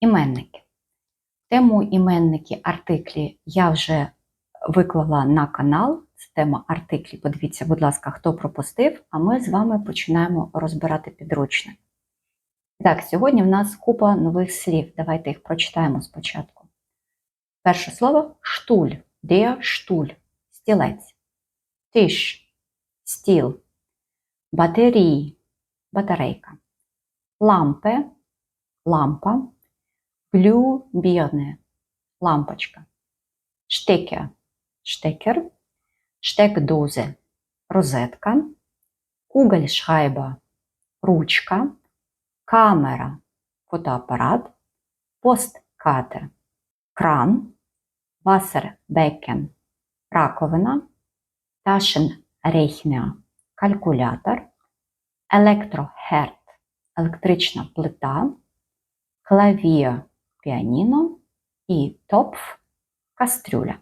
Іменники. Тему іменники артиклі я вже виклала на канал. Це тема артиклі. Подивіться, будь ласка, хто пропустив, а ми з вами починаємо розбирати підручник. Так, сьогодні в нас купа нових слів. Давайте їх прочитаємо спочатку. Перше слово штуль. Der штуль. Стілець. Тиш. Стіл. Батарії. Батарейка. Лампе. Лампа. Glühbirne – лампочка. Штекер – штекер. Штекдозе – розетка. Кугельшайба – ручка. Камера – фотоапарат. Посткатер – кран. Вассербекен – раковина. Taschenrechner – калькулятор. Електрохерд – електрична плита. Клавір піаніно і топф кастрюля.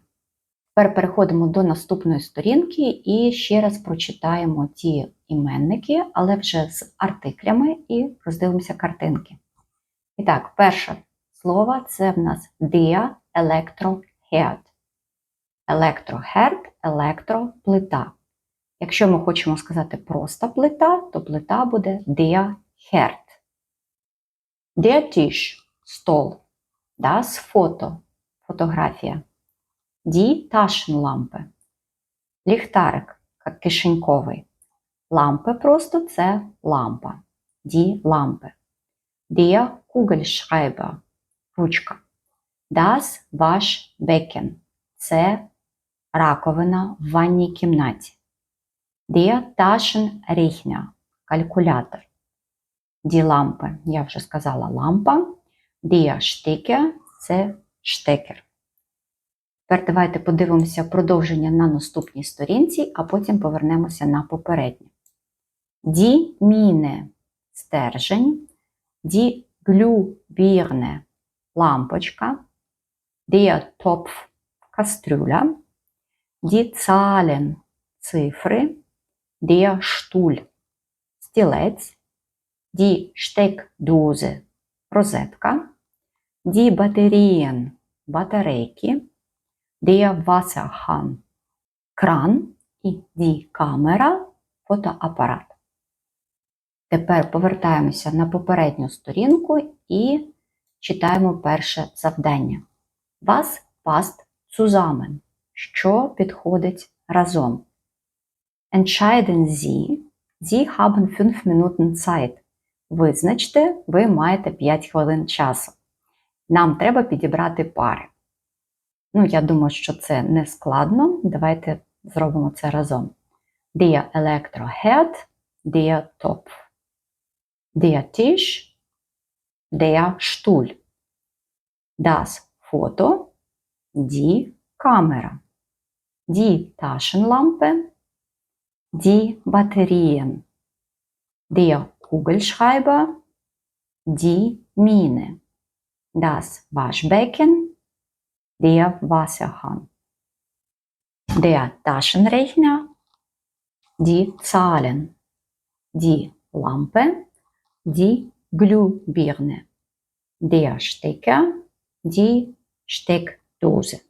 Тепер переходимо до наступної сторінки і ще раз прочитаємо ті іменники, але вже з артиклями, і роздивимося картинки. І так, перше слово це в нас der Elektroherd. Електрохерд, електроплита. Якщо ми хочемо сказати просто плита, то плита буде der Herd. Der Tisch – стол. Das Foto – фотографія. Die Taschenlampe – ліхтарик кишеньковий. Лампи просто це лампа. Die Lampe. Der Kugelschreiber – ручка. Das Waschbecken – це раковина в ванній кімнаті. Der Taschenrechner – калькулятор. Die Lampe, я вже сказала лампа. Der Stecker – це штекер. Тепер давайте подивимося продовження на наступній сторінці, а потім повернемося на попереднє. Die стержень. Glühbirne – лампочка. Der кастрюля. Die цифри. Der Stuhl – стілець. Die Steckdose – розетка. Die Batterien – батарейки. Der Wasserhahn – кран. І die Kamera – фотоапарат. Тепер повертаємося на попередню сторінку і читаємо перше завдання. Was passt zusammen? Що підходить разом? Entscheiden Sie. Sie haben 5 Minuten Zeit. Визначте, ви маєте 5 хвилин часу. Нам треба підібрати пари. Ну, я думаю, що це не складно. Давайте зробимо це разом. Der Elektroherd, der Topf. Der Tisch, der Stuhl. Das Foto, die Kamera. Die Taschenlampe, die Batterien. Der Kugelschreiber, die Mine, das Waschbecken, der Wasserhahn, der Taschenrechner, die Zahlen, die Lampe, die Glühbirne, der Stecker, die Steckdose.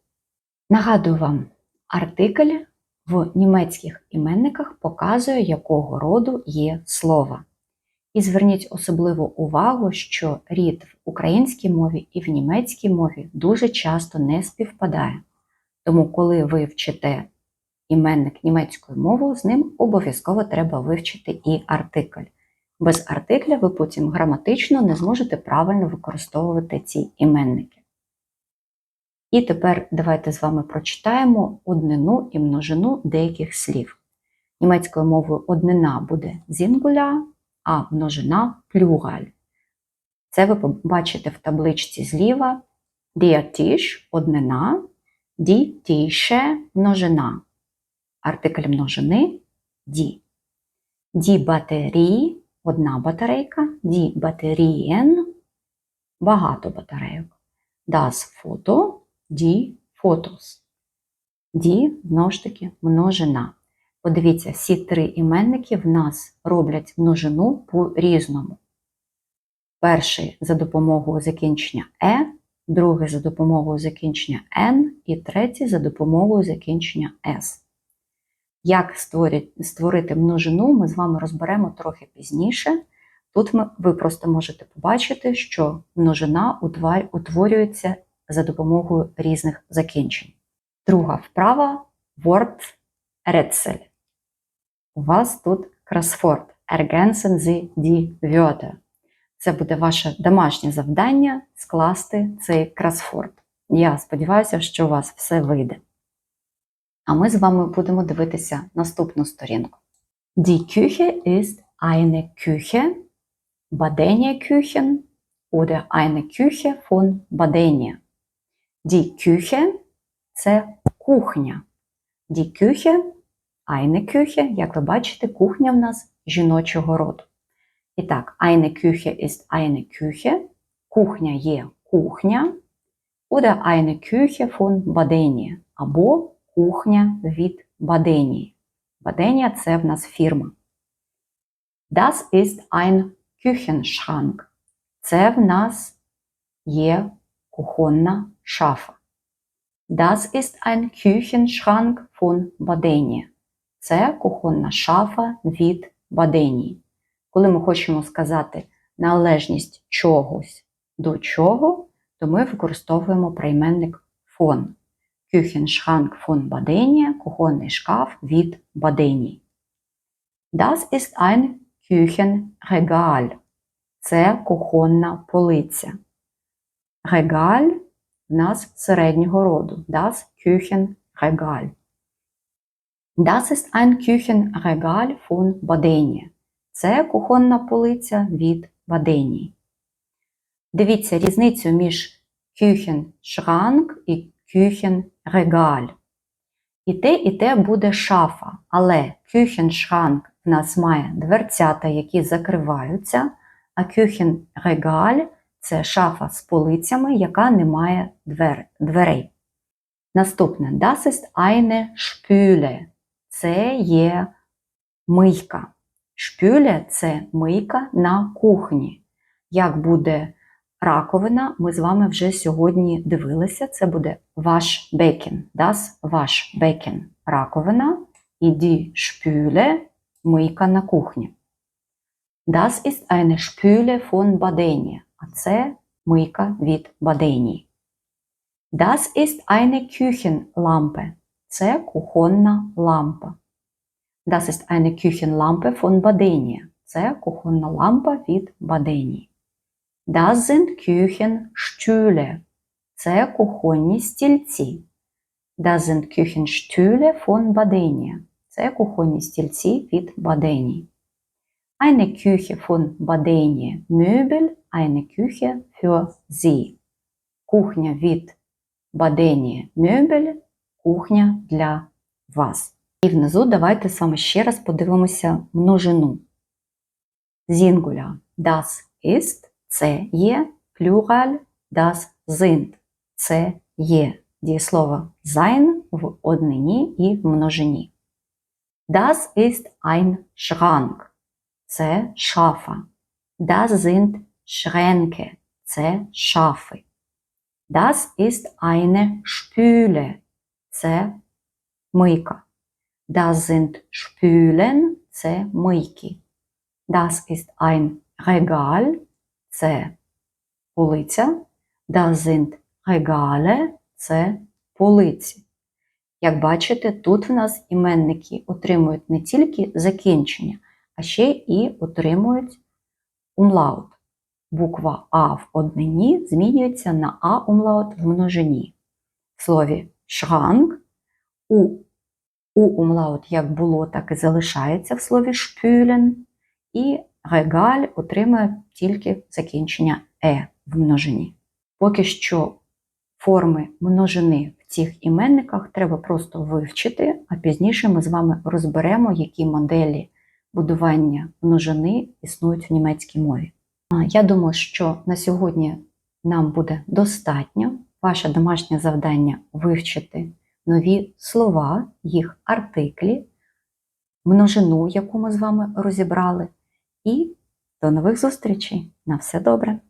Нагадую вам, артикль в німецьких іменниках показує, якого роду є слово. І зверніть особливу увагу, що рід в українській мові і в німецькій мові дуже часто не співпадає. Тому, коли ви вчите іменник німецькою мовою, з ним обов'язково треба вивчити і артикль. Без артикля ви потім граматично не зможете правильно використовувати ці іменники. І тепер давайте з вами прочитаємо однину і множину деяких слів. Німецькою мовою однина буде зінгуля, а множина плюгаль. Це ви побачите в табличці зліва der Tisch – однина, die множина. Артикль множини die. Die Batterie – одна батарейка, die Batterien – багато батарейок. Das Foto – die Fotos. Die, знову ж таки, множина. Подивіться, всі три іменники в нас роблять множину по-різному. Перший за допомогою закінчення е, другий за допомогою закінчення н і третій за допомогою закінчення с. Як створити, множину, ми з вами розберемо трохи пізніше. Тут ви просто можете побачити, що множина утворюється за допомогою різних закінчень. Друга вправа Word Rätsel. У вас тут кросфорд. Ergänzen Sie die Wörter. Це буде ваше домашнє завдання скласти цей кросфорд. Я сподіваюся, що у вас все вийде. А ми з вами будемо дивитися наступну сторінку. Die Küche ist eine Küche, Badenia-Küchen oder eine Küche von Badenia. Die Küche – це кухня. Die Küche – eine Küche, як ви бачите, кухня в нас жіночого роду. І так, eine Küche ist eine Küche, кухня є кухня, oder eine Küche von Badenia, або кухня від Баденії. Баденія – це в нас фірма. Das ist ein Küchenschrank. Це в нас є кухонна шафа. Das ist ein Küchenschrank von Badenia. Це кухонна шафа від Баденії. Коли ми хочемо сказати належність чогось до чого, то ми використовуємо прийменник von. Küchenschrank von Badenia – кухонний шкаф від Баденії. Das ist ein Küchenregal. Це кухонна полиця. Регаль в нас середнього роду. Das Küchenregal. Das ist ein Küchenregal von Badenia. Це кухонна полиця від Баденії. Дивіться різницю між Küchenschrank і Küchenregal. І те, і те буде шафа, але Küchenschrank в нас має дверцята, які закриваються, а Küchenregal – це шафа з полицями, яка не має двер, дверей. Наступне Das ist eine Spüle. Це є мийка. Шпюле – це мийка на кухні. Як буде раковина, ми з вами вже сьогодні дивилися. Це буде ваш бекен. Das ваш бекен – раковина. І die мийка на кухні. Das ist eine Spüle von Badenia. А це мийка від Баденії. Das ist eine Küchenlampe. Це кухонна лампа. Das ist eine Küchenlampe von Badenia. Це кухонна лампа від Баденії. Das sind Küchenstühle. Це кухонні стільці. Das sind Küchenstühle von Badenia. Це кухонні стільці від Баденії. Eine Küche von Badenia Möbel, eine Küche für Sie. Кухня від Баденія Möbel, кухня для вас. І внизу давайте саме ще раз подивимося множину. Singular – das ist, це є, Plural – das sind, це є. Дієслово sein в однині і в множині. Das ist ein Schrank. Це шафа. Das sind Schränke. Це шафи. Das ist eine Spüle. Це мийка. Das sind Spülen. Це мийки. Das ist ein Regal. Це полиця. Das sind Regale. Це полиці. Як бачите, тут в нас іменники отримують не тільки закінчення, а ще і отримують умлаут. Буква А в однині змінюється на А умлаут в множині. В слові шранк у, у умлаут як було, так і залишається в слові шпюлен, і регаль отримує тільки закінчення Е в множині. Поки що форми множини в цих іменниках треба просто вивчити, а пізніше ми з вами розберемо, які моделі будування множини існують в німецькій мові. Я думаю, що на сьогодні нам буде достатньо. Ваше домашнє завдання вивчити нові слова, їх артиклі, множину, яку ми з вами розібрали, і До нових зустрічей! На все добре!